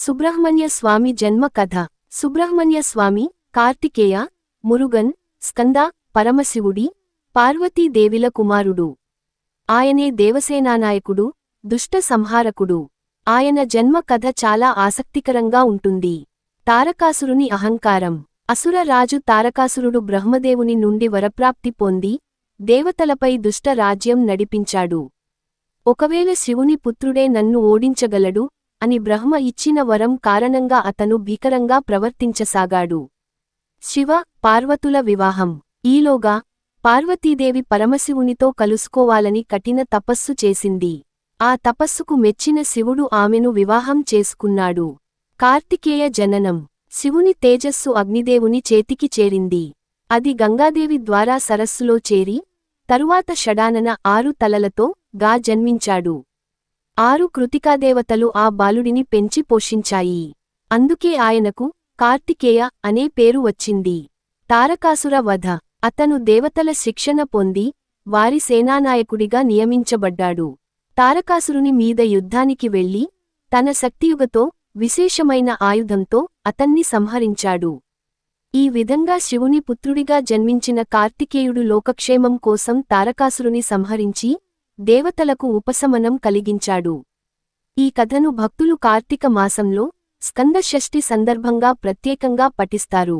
సుబ్రహ్మణ్య స్వామి జన్మ కథ. సుబ్రహ్మణ్య స్వామి కార్తికేయ మురుగన్ స్కంద పరమశివుడి పార్వతీదేవిల కుమారుడు. ఆయనే దేవసేనానాయకుడు దుష్ట సంహారకుడు. ఆయన జన్మ కథ చాలా ఆసక్తికరంగా ఉంటుంది. తారకాసురుని అహంకారం. అసురరాజు తారకాసురుడు బ్రహ్మదేవుని నుండి వరప్రాప్తి పొంది దేవతలపై దుష్ట రాజ్యం నడిపించాడు. ఒకవేళ శివుని పుత్రుడే నన్ను ఓడించగలడు అని బ్రహ్మ ఇచ్చిన వరం కారణంగా అతను భీకరంగా ప్రవర్తించసాగాడు. శివ పార్వతుల వివాహం. ఈలోగా పార్వతీదేవి పరమశివునితో కలుసుకోవాలని కఠిన తపస్సు చేసింది. ఆ తపస్సుకు మెచ్చిన శివుడు ఆమెను వివాహం చేసుకున్నాడు. కార్తికేయ జననం. శివుని తేజస్సు అగ్నిదేవుని చేతికి చేరింది. అది గంగాదేవి ద్వారా సరస్సులో చేరి తరువాత షడానన ఆరు తలలతో గా జన్మించాడు. ఆరు కృతికాదేవతలు ఆ బాలుడిని పెంచి పోషించాయి. అందుకే ఆయనకు కార్తికేయ అనే పేరు వచ్చింది. తారకాసుర వధ. అతను దేవతల శిక్షణ పొంది వారి సేనానాయకుడిగా నియమించబడ్డాడు. తారకాసురుని మీద యుద్ధానికి వెళ్ళి తన శక్తియుగతో విశేషమైన ఆయుధంతో అతన్ని సంహరించాడు. ఈ విధంగా శివుని పుత్రుడిగా జన్మించిన కార్తికేయుడు లోకక్షేమం కోసం తారకాసురుని సంహరించి దేవతలకు ఉపశమనం కలిగించాడు. ఈ కథను భక్తులు కార్తీక మాసంలో స్కందషష్ఠి సందర్భంగా ప్రత్యేకంగా పఠిస్తారు.